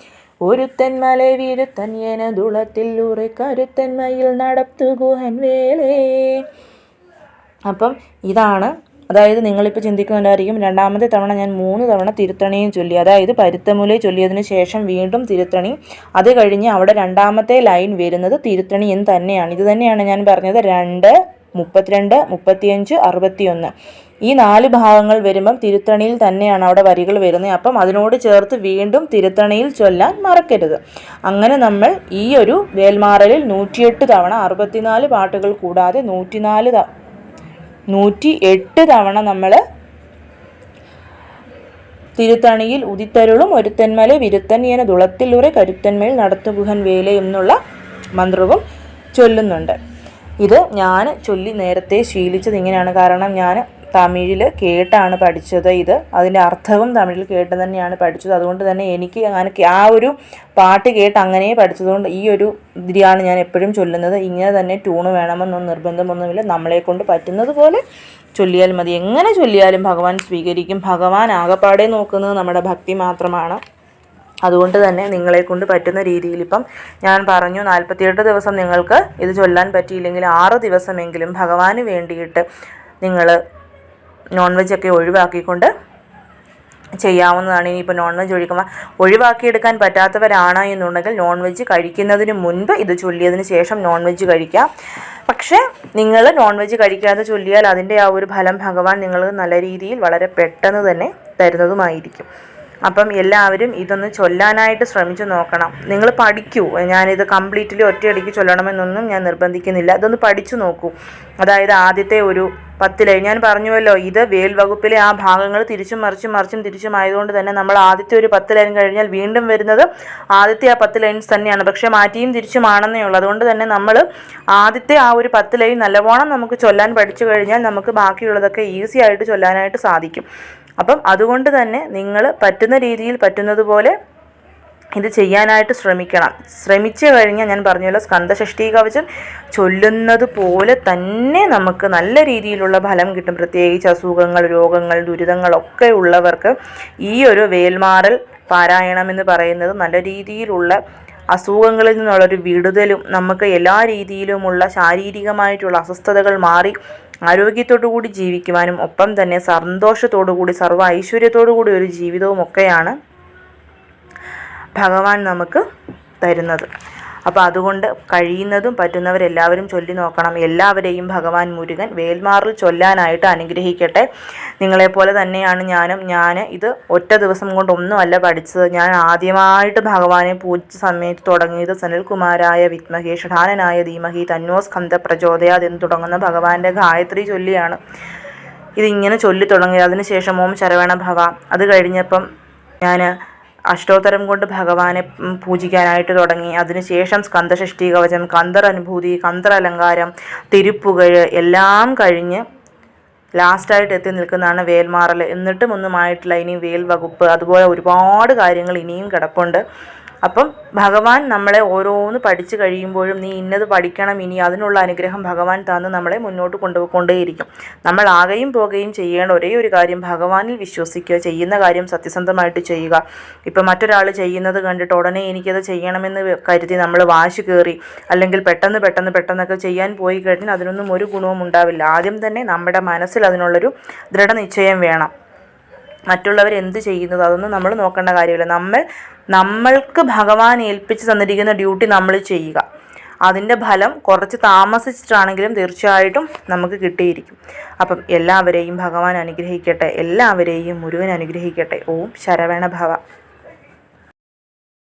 ഒരുത്തൻ മലവിരുത്തൻ എനതുളത്തിൽ ഉറക്കരുത്തൻ കരുത്തന്മയിൽ നടത്തുകുഹൻ വേലേ. അപ്പം ഇതാണ് അതായത് നിങ്ങളിപ്പോൾ ചിന്തിക്കുന്നുണ്ടായിരിക്കും രണ്ടാമത്തെ തവണ ഞാൻ മൂന്ന് തവണ തിരുത്തണിയും ചൊല്ലി. അതായത് പരുത്തമുല ചൊല്ലിയതിന് ശേഷം വീണ്ടും തിരുത്തണി. അത് കഴിഞ്ഞ് അവിടെ രണ്ടാമത്തെ ലൈൻ വരുന്നത് തിരുത്തണി എന്ന് തന്നെയാണ്. ഇത് തന്നെയാണ് ഞാൻ പറഞ്ഞത് രണ്ട് മുപ്പത്തിരണ്ട് മുപ്പത്തിയഞ്ച് അറുപത്തിയൊന്ന്. ഈ നാല് ഭാഗങ്ങൾ വരുമ്പം തിരുത്തണിയിൽ തന്നെയാണ് അവിടെ വരികൾ വരുന്നത്. അപ്പം അതിനോട് ചേർത്ത് വീണ്ടും തിരുത്തണിയിൽ ചൊല്ലാൻ മറക്കരുത്. അങ്ങനെ നമ്മൾ ഈ ഒരു വേൽമാറലിൽ നൂറ്റിയെട്ട് തവണ അറുപത്തിനാല് പാട്ടുകൾ കൂടാതെ നൂറ്റിനാല് നൂറ്റി എട്ട് തവണ നമ്മൾ തിരുത്തണിയിൽ ഉദിത്തരുളും ഒരുത്തന്മലെ വിരുത്തൻ എന ദുളത്തിലുറെ കരുത്തന്മേൽ നടത്തുകുഹൻ വേല എന്നുള്ള മന്ത്രവും ചൊല്ലുന്നുണ്ട്. ഇത് ഞാൻ ചൊല്ലി നേരത്തെ ശീലിച്ചത് ഇങ്ങനെയാണ്. കാരണം ഞാൻ തമിഴിൽ കേട്ടാണ് പഠിച്ചത് ഇത്. അതിന്റെ അർത്ഥവും തമിഴിൽ കേട്ട് തന്നെയാണ് പഠിച്ചത്. അതുകൊണ്ട് തന്നെ എനിക്ക് അങ്ങനെ ആ ഒരു പാട്ട് കേട്ട് അങ്ങനെ പഠിച്ചതുകൊണ്ട് ഈ ഒരു ഇതിലാണ് ഞാൻ എപ്പോഴും ചൊല്ലുന്നത്. ഇങ്ങനെ തന്നെ ട്യൂണ് വേണമെന്നൊന്നും നിർബന്ധമൊന്നുമില്ല. നമ്മളെ കൊണ്ട് പറ്റുന്നത് പോലെ ചൊല്ലിയാൽ മതി. എങ്ങനെ ചൊല്ലിയാലും ഭഗവാൻ സ്വീകരിക്കും. ഭഗവാൻ ആകപ്പാടെ നോക്കുന്നത് നമ്മുടെ ഭക്തി മാത്രമാണ്. അതുകൊണ്ട് തന്നെ നിങ്ങളെ കൊണ്ട് പറ്റുന്ന രീതിയിൽ ഇപ്പം ഞാൻ പറഞ്ഞു നാൽപ്പത്തിയെട്ട് ദിവസം നിങ്ങൾക്ക് ഇത് ചൊല്ലാൻ പറ്റിയില്ലെങ്കിൽ ആറ് ദിവസമെങ്കിലും ഭഗവാന് വേണ്ടിയിട്ട് നിങ്ങൾ നോൺ വെജൊക്കെ ഒഴിവാക്കിക്കൊണ്ട് ചെയ്യാവുന്നതാണ്. ഇനിയിപ്പോൾ നോൺ വെജ് ഒഴിക്കുമ്പോൾ ഒഴിവാക്കിയെടുക്കാൻ പറ്റാത്തവരാണ് എന്നുണ്ടെങ്കിൽ നോൺ വെജ് കഴിക്കുന്നതിന് മുൻപ് ഇത് ചൊല്ലിയതിന് ശേഷം നോൺ വെജ് കഴിക്കാം. പക്ഷേ നിങ്ങൾ നോൺ വെജ് കഴിക്കാതെ ചൊല്ലിയാൽ അതിന്റെ ആ ഒരു ഫലം ഭഗവാൻ നിങ്ങൾ നല്ല രീതിയിൽ വളരെ പെട്ടെന്ന് തന്നെ തരുന്നതുമായിരിക്കും. അപ്പം എല്ലാവരും ഇതൊന്ന് ചൊല്ലാനായിട്ട് ശ്രമിച്ചു നോക്കണം. നിങ്ങൾ പഠിക്കൂ. ഞാനിത് കംപ്ലീറ്റ്ലി ഒറ്റയടിക്ക് ചൊല്ലണമെന്നൊന്നും ഞാൻ നിർബന്ധിക്കുന്നില്ല. ഇതൊന്ന് പഠിച്ചു നോക്കൂ. അതായത് ആദ്യത്തെ ഒരു പത്ത് ലൈൻ ഞാൻ പറഞ്ഞുവല്ലോ ഇത് വേൽ വകുപ്പിലെ ആ ഭാഗങ്ങൾ തിരിച്ചും മറിച്ചും മറിച്ചും തിരിച്ചും ആയതുകൊണ്ട് തന്നെ നമ്മൾ ആദ്യത്തെ ഒരു പത്ത് ലൈൻ കഴിഞ്ഞാൽ വീണ്ടും വരുന്നത് ആദ്യത്തെ ആ പത്ത് ലൈൻസ് തന്നെയാണ്. പക്ഷെ മാറ്റിയും തിരിച്ചുമാണെന്നേ ഉള്ളൂ. അതുകൊണ്ട് തന്നെ നമ്മൾ ആദ്യത്തെ ആ ഒരു പത്ത് ലൈൻ നല്ലവണ്ണം നമുക്ക് ചൊല്ലാൻ പഠിച്ചു കഴിഞ്ഞാൽ നമുക്ക് ബാക്കിയുള്ളതൊക്കെ ഈസി ആയിട്ട് ചൊല്ലാനായിട്ട് സാധിക്കും. അപ്പം അതുകൊണ്ട് തന്നെ നിങ്ങൾ പറ്റുന്ന രീതിയിൽ പറ്റുന്നത് പോലെ ഇത് ചെയ്യാനായിട്ട് ശ്രമിക്കണം. ശ്രമിച്ചു കഴിഞ്ഞാൽ ഞാൻ പറഞ്ഞല്ലോ സ്കന്ധഷഷ്ടി കവചം ചൊല്ലുന്നത് പോലെ തന്നെ നമുക്ക് നല്ല രീതിയിലുള്ള ഫലം കിട്ടും. പ്രത്യേകിച്ച് അസുഖങ്ങൾ രോഗങ്ങൾ ദുരിതങ്ങളൊക്കെ ഉള്ളവർക്ക് ഈ ഒരു വേൽമാറൽ പാരായണം എന്ന് പറയുന്നത് നല്ല രീതിയിലുള്ള അസുഖങ്ങളിൽ നിന്നുള്ളൊരു വിടുതലും നമുക്ക് എല്ലാ രീതിയിലുമുള്ള ശാരീരികമായിട്ടുള്ള അസ്വസ്ഥതകൾ മാറി ആരോഗ്യത്തോടു കൂടി ജീവിക്കുവാനും ഒപ്പം തന്നെ സന്തോഷത്തോടു കൂടി സർവ ഐശ്വര്യത്തോടു കൂടി ഒരു ജീവിതവും ഒക്കെയാണ് ഭഗവാൻ നമുക്ക് തരുന്നത്. അപ്പോൾ അതുകൊണ്ട് കഴിയുന്നതും പറ്റുന്നവരെല്ലാവരും ചൊല്ലി നോക്കണം. എല്ലാവരെയും ഭഗവാൻ മുരുകൻ വേൽമാറിൽ ചൊല്ലാനായിട്ട് അനുഗ്രഹിക്കട്ടെ. നിങ്ങളെപ്പോലെ തന്നെയാണ് ഞാനും. ഞാൻ ഇത് ഒറ്റ ദിവസം കൊണ്ടൊന്നുമല്ല പഠിച്ചത്. ഞാൻ ആദ്യമായിട്ട് ഭഗവാനെ പൂജിച്ച സമയത്ത് തുടങ്ങിയത് സനൽകുമാരായ വിത്മഹി ഷഠാനനായ ധീമഹി തന്നോസ്കന്ധ പ്രചോദയാത് എന്ന് തുടങ്ങുന്ന ഭഗവാന്റെ ഗായത്രി ചൊല്ലിയാണ്. ഇതിങ്ങനെ ചൊല്ലി തുടങ്ങി അതിനുശേഷം ഓം ശരവണ ഭവ. അത് കഴിഞ്ഞപ്പം ഞാൻ അഷ്ടോത്തരം കൊണ്ട് ഭഗവാനെ പൂജിക്കാനായിട്ട് തുടങ്ങി. അതിനുശേഷം സ്കന്ധഷഷ്ടി കവചം കന്തർ അനുഭൂതി കന്തർ അലങ്കാരം തിരുപ്പുകഴ് എല്ലാം കഴിഞ്ഞ് ലാസ്റ്റായിട്ട് എത്തി നിൽക്കുന്നതാണ് വേൽമാറൽ. എന്നിട്ടും ഒന്നുമായിട്ടില്ല ഇനിയും ഇനി വേൽ വകുപ്പ് അതുപോലെ ഒരുപാട് കാര്യങ്ങൾ ഇനിയും കിടപ്പുണ്ട്. അപ്പം ഭഗവാൻ നമ്മളെ ഓരോന്ന് പഠിച്ചു കഴിയുമ്പോഴും നീ ഇന്നത് പഠിക്കണം ഇനി അതിനുള്ള അനുഗ്രഹം ഭഗവാൻ തന്ന് നമ്മളെ മുന്നോട്ട് കൊണ്ടുപോയിക്കൊണ്ടേയിരിക്കും നമ്മൾ ആകെയും പോകുകയും ചെയ്യേണ്ട ഒരേ ഒരു കാര്യം ഭഗവാനിൽ വിശ്വസിക്കുക ചെയ്യുന്ന കാര്യം സത്യസന്ധമായിട്ട് ചെയ്യുക. ഇപ്പം മറ്റൊരാൾ ചെയ്യുന്നത് കണ്ടിട്ട് ഉടനെ എനിക്കത് ചെയ്യണമെന്ന് കരുതി നമ്മൾ വാശി കയറി അല്ലെങ്കിൽ പെട്ടെന്ന് പെട്ടെന്ന് പെട്ടെന്നൊക്കെ ചെയ്യാൻ പോയി കഴിഞ്ഞാൽ അതിനൊന്നും ഒരു ഗുണവും ഉണ്ടാവില്ല. ആദ്യം തന്നെ നമ്മുടെ മനസ്സിൽ അതിനുള്ളൊരു ദൃഢനിശ്ചയം വേണം. മറ്റുള്ളവർ എന്ത് ചെയ്യുന്നത് അതൊന്നും നമ്മൾ നോക്കേണ്ട കാര്യമില്ല. നമ്മൾ നമ്മൾക്ക് ഭഗവാൻ ഏൽപ്പിച്ച് തന്നിരിക്കുന്ന ഡ്യൂട്ടി നമ്മൾ ചെയ്യുക. അതിന്റെ ഫലം കുറച്ച് താമസിച്ചിട്ടാണെങ്കിലും തീർച്ചയായിട്ടും നമുക്ക് കിട്ടിയിരിക്കും. അപ്പം എല്ലാവരെയും ഭഗവാൻ അനുഗ്രഹിക്കട്ടെ. എല്ലാവരെയും മുരുകൻ അനുഗ്രഹിക്കട്ടെ. ഓം ശരവണ ഭവ